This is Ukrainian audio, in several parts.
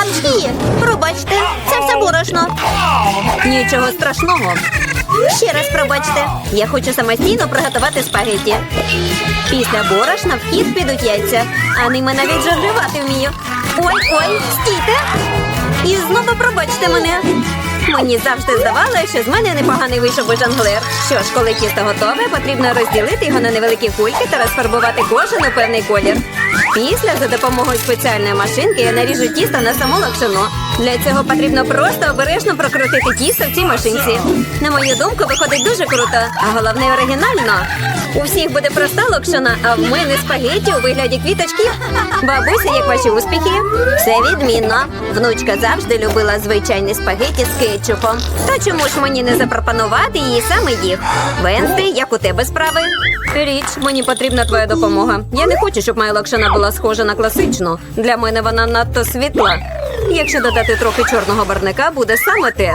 Апчхі! Пробачте, це все борошно. Нічого страшного. Ще раз пробачте. Я хочу самостійно приготувати спагеті. Після борошна в хід підуть яйця, а ними навіть жонглювати вмію. Ой, ой, стійте! І знову пробачте мене. Мені завжди здавалося, що з мене непоганий вийшов би жонглер. Що ж, коли тісто готове, потрібно розділити його на невеликі кульки та розфарбувати кожен у певний колір. Після за допомогою спеціальної машинки я наріжу тісто на саму локшину. Для цього потрібно просто обережно прокрутити тісто в цій машинці. На мою думку, виходить дуже круто, а головне оригінально. У всіх буде проста локшина, а в мене спагетті у вигляді квіточків. Бабуся, як ваші успіхи? Все відмінно. Внучка завжди любила звичайні спагетті з кетчупом. То чому ж мені не запропонувати їй саме їх? Венсти, як у тебе справи? Річ, мені потрібна твоя допомога. Я не хочу, щоб моя локшина була схожа на класичну. Для мене вона надто світла. Якщо додати трохи чорного барника, буде саме те.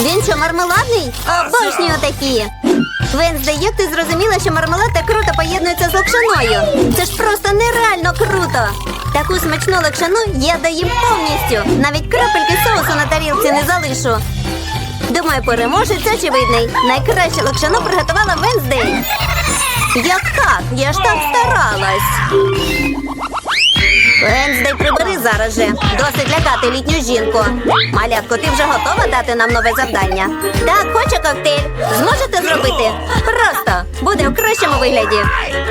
Він що, мармеладний? Обожнюю такі. Вензде, як ти зрозуміла, що мармелад так круто поєднується з локшиною? Це ж просто нереально круто. Таку смачну локшину я доїм повністю. Навіть крапельки соусу на тарілці не залишу. Думаю, переможець очевидний. Найкраще локшину приготувала Венздей. Як так? Я ж так старалась. Венздей, прибери зараз же. Досить лякати літню жінку. Малятко, ти вже готова дати нам нове завдання? Так, хочу коктейль. Зможете зробити? Просто буде в кращому вигляді.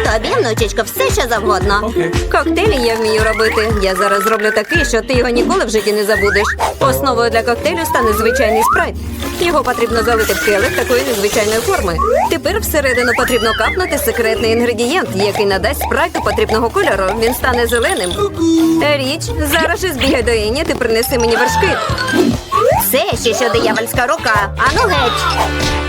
Тобі, внучечко, все що завгодно. Коктейлі я вмію робити. Я зараз зроблю такий, що ти його ніколи в житті не забудеш. Основою для коктейлю стане звичайний спрайт. Його потрібно залити в келих такої незвичайної форми. Тепер всередину потрібно капнути секретний інгредієнт, який надасть спрайту потрібного кольору. Він стане зеленим. Річ, зараз же збігай до Іні, ти принеси мені вершки. Це ще що диявольська рука. Ану геть.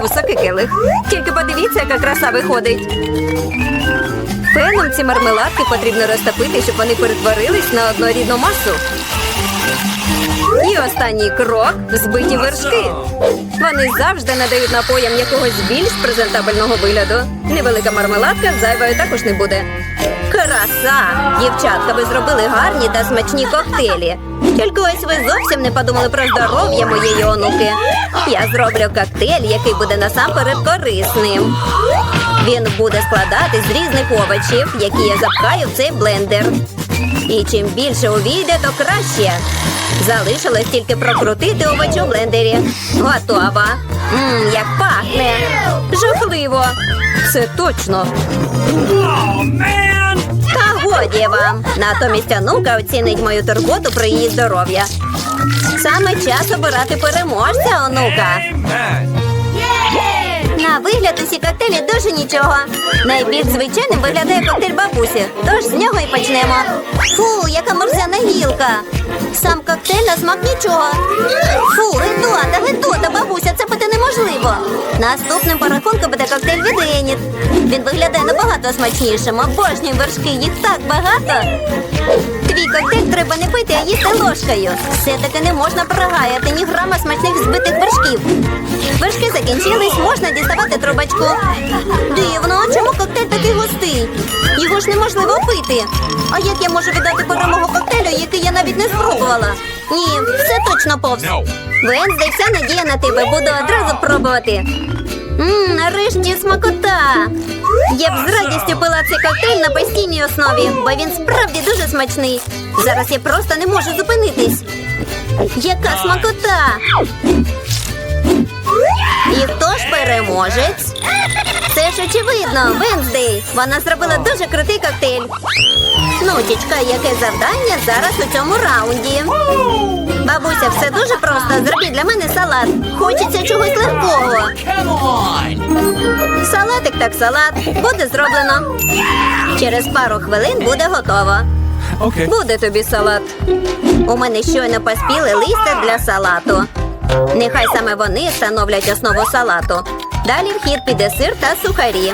високий келих. Тільки подивіться, яка краса виходить. Феном ці мармеладки потрібно розтопити, щоб вони перетворились на однорідну масу. І останній крок збиті вершки. Вони завжди надають напоям якогось більш презентабельного вигляду. Невелика мармеладка зайвою також не буде. Краса! Дівчатка, ви зробили гарні та смачні коктейлі. Тільки ось ви зовсім не подумали про здоров'я моєї онуки. Я зроблю коктейль, який буде насамперед корисним. Він буде складати з різних овочів, які я запхаю в цей блендер. І чим більше увійде, то краще. Залишилось тільки прокрутити овочі у блендері. Готова. Мм, як пахне. Жахливо. Це точно. Oh man! Годі вам. Натомість онука оцінить мою турботу про її здоров'я. Саме час обирати переможця, онука. На вигляд усі коктейлі дуже нічого. Найбільш звичайним виглядає коктейль бабусі, тож з нього і почнемо. Фу, яка мерзяна гілка. Сам коктейль на смак нічого. Фу, гидота, гидота, бабуся, це пити неможливо. Наступним по рахунку буде коктейль від Еніт. Він виглядає набагато смачнішим. Обожнюю вершки, їх так багато. Твій коктейль треба не пити, а їсти ложкою. Все-таки не можна прогаяти ні грама смачних збитих вершків. Вершки закінчились, можна діставати трубочку. Дивно, чому коктейль такий густий? Його ж неможливо пити. А як я можу віддати перемогу коктейлю, який я навіть не спробувала? Ні, все точно повз. Венздей, вся надія на тебе. Буду одразу пробувати. Ммм, нарешті смакота. Я б з радістю пила цей коктейль на постійній основі, бо він справді дуже смачний. Зараз я просто не можу зупинитись. Яка смакота! І хто ж переможець? Це ж очевидно, Венздей. Вона зробила дуже крутий коктейль. Ну, чічка, яке завдання зараз у цьому раунді? Бабуся, все дуже просто. Зробіть для мене салат. Хочеться чогось легкого. Салатик так салат. Буде зроблено. Через пару хвилин буде готово. Буде тобі салат. У мене щойно поспіли листя для салату. Нехай саме вони становлять основу салату. Далі в хід піде сир та сухарі.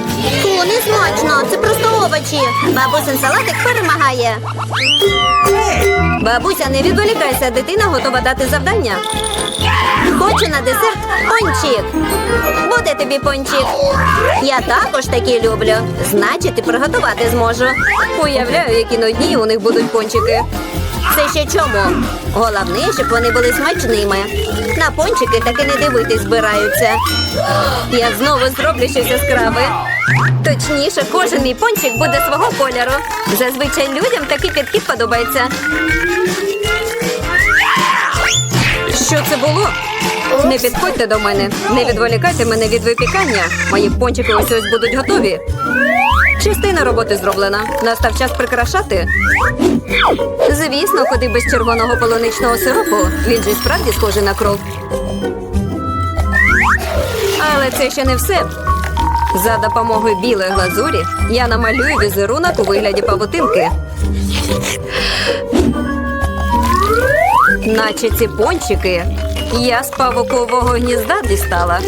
Фу, не смачно, це просто овочі. Бабусин салатик перемагає. Бабуся, не відволікайся, дитина готова дати завдання. Хочу на десерт пончик. Буде тобі пончик. Я також такі люблю. Значить, і приготувати зможу. Уявляю, які нудні у них будуть пончики. Це ще чому? Головне, щоб вони були смачними. На пончики таки не дивитись збираються. Я знову зроблю щось яскраве. Точніше, кожен мій пончик буде свого кольору. Зазвичай людям такий підхід подобається. Що це було? Не підходьте до мене, не відволікайте мене від випікання. Мої пончики ось ось будуть готові. Частина роботи зроблена. Настав час прикрашати. Звісно, куди без червоного полуничного сиропу. Він же справді схожий на кров. Але це ще не все. За допомогою білої глазурі я намалюю візерунок у вигляді павутинки. Наче ці пончики я з павукового гнізда дістала.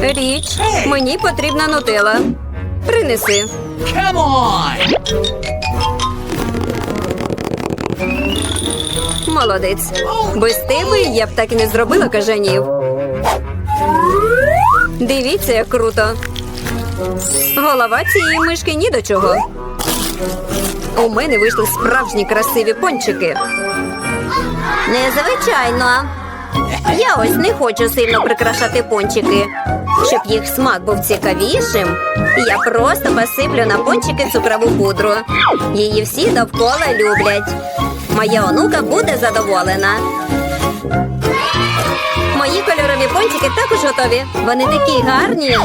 Річ, мені потрібна нутела. Принеси. Come on! Молодець. Без тебе я б так і не зробила кажанів. Дивіться, як круто. Голова цієї мишки ні до чого. У мене вийшли справжні красиві пончики. Незвичайно. Я ось не хочу сильно прикрашати пончики. Щоб їх смак був цікавішим, я просто посиплю на пончики цукрову пудру. Її всі довкола люблять. Моя онука буде задоволена. Мої кольорові пончики також готові. Вони такі гарні.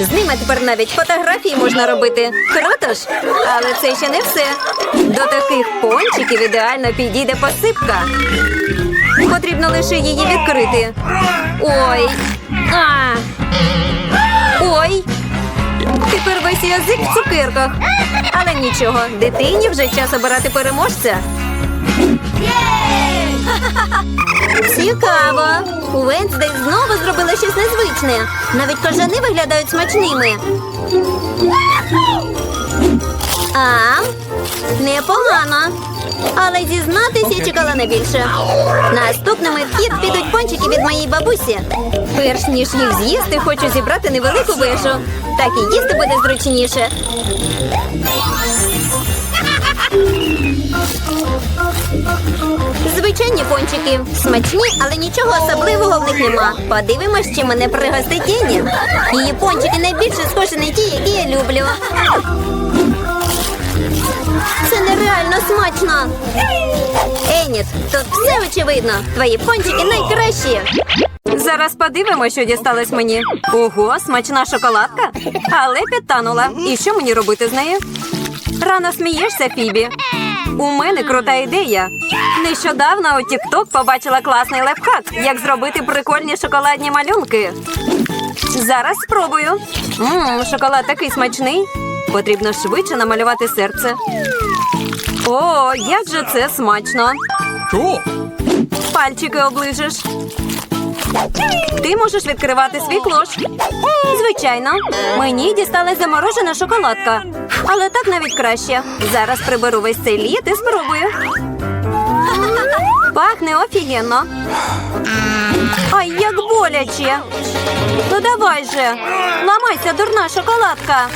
З ними тепер навіть фотографії можна робити. Круто ж! Але це ще не все. До таких пончиків ідеально підійде посипка. Потрібно лише її відкрити. Ой. А. Ой. Тепер весь язик в цукерках. Але нічого, дитині вже час обирати переможця. Цікаво. У Венсдей знову зробила щось незвичне. Навіть кажани виглядають смачними. А, непогано. Але зізнатись я чекала не більше. Наступними в хід підуть пончики від моєї бабусі. Перш ніж їх з'їсти, хочу зібрати невелику вежу. Так і їсти буде зручніше. Звичайні пончики. Смачні, але нічого особливого в них нема. Подивимось, чи мене пригостить Ені. Її пончики найбільше схожі на ті, які я люблю. Нереально смачно. Еніт, тут все очевидно. Твої пончики найкращі. Зараз подивимося, що дісталось мені. Ого, смачна шоколадка. Але підтанула. І що мені робити з нею? Рано смієшся, Фібі. У мене крута ідея. Нещодавно у TikTok побачила класний лайфхак, як зробити прикольні шоколадні малюнки. Зараз спробую. Мм, шоколад такий смачний. Потрібно швидше намалювати серце. О, як же це смачно! Пальчики оближеш. Ти можеш відкривати свій клош. Звичайно, мені дісталась заморожена шоколадка. Але так навіть краще. Зараз приберу весь цей лід і спробую. Пахне офігенно. Ай, як боляче. Ну давай же. Ламайся, дурна шоколадка.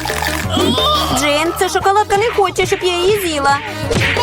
Джейн, ця шоколадка не хоче, щоб я її з'їла.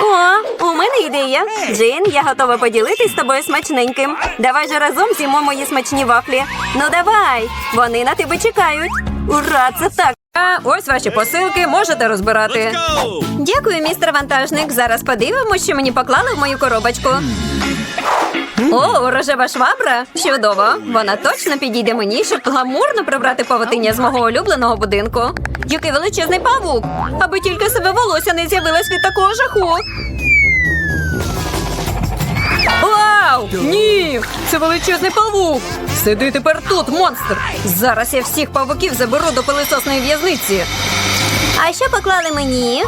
О, у мене ідея. Джин, я готова поділитись з тобою смачненьким. Давай же разом з'їмо мої смачні вафлі. Ну давай, вони на тебе чекають. Ура, це так. А ось ваші посилки, можете розбирати. Дякую, містер вантажник. Зараз подивимося, що мені поклали в мою коробочку. О, рожева швабра. Чудово. Вона точно підійде мені, щоб гламурно прибрати павутиння з мого улюбленого будинку. Який величезний павук. Аби тільки себе волосся не з'явилось від такого жаху. Вау! Ні! Це величезний павук! Сиди тепер тут, монстр! Зараз я всіх павуків заберу до пилисосної в'язниці. А що поклали мені?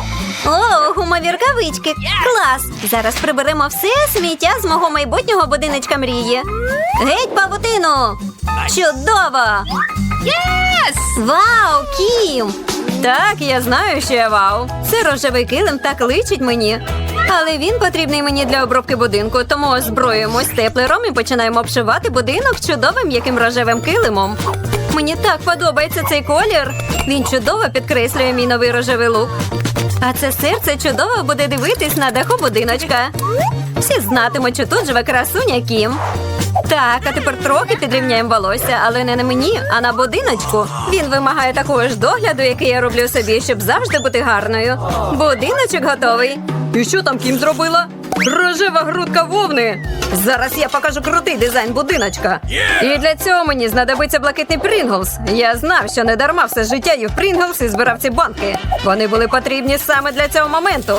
О, гумові рукавички. Клас! Зараз приберемо все сміття з мого майбутнього будиночка мрії. Геть павутину! Чудово! Вау, Кім! Так, я знаю, що я вау. Це рожевий килим так личить мені. Але він потрібний мені для обробки будинку, тому озброюємось теплером і починаємо обшивати будинок чудовим яким рожевим килимом. Мені так подобається цей колір. Він чудово підкреслює мій новий рожевий лук. А це серце чудово буде дивитись на даху будиночка. Всі знатимуть, що тут живе красуня Кім. Так, а тепер трохи підрівняємо волосся, але не на мені, а на будиночку. Він вимагає такого ж догляду, який я роблю собі, щоб завжди бути гарною. Будиночок готовий. І що там Кім зробила? Рожева грудка вовни. Зараз я покажу крутий дизайн будиночка. І для цього мені знадобиться блакитний Прінглс. Я знав, що не дарма все життя їв Прінглс і збирав ці банки. Вони були потрібні саме для цього моменту.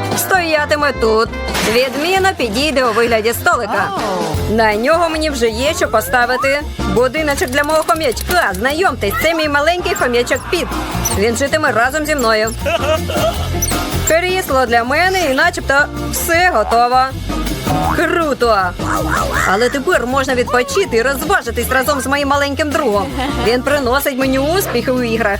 Стоятиме тут. Відміна підійде у вигляді столика. На нього мені вже є що поставити. Будиночок для мого хом'ячка. Знайомтесь, це мій маленький хом'ячок Піт. Він житиме разом зі мною. Крісло для мене і начебто все готово. Круто! Але тепер можна відпочити і розважитись разом з моїм маленьким другом. Він приносить мені успіхи у іграх.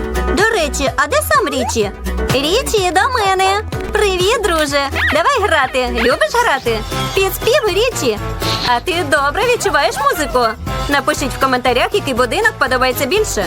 До речі, а де сам Річі? Річі, до мене. Привіт, друже. Давай грати. Любиш грати? Під спів Річі. А ти добре відчуваєш музику? Напишіть в коментарях, який будинок подобається більше.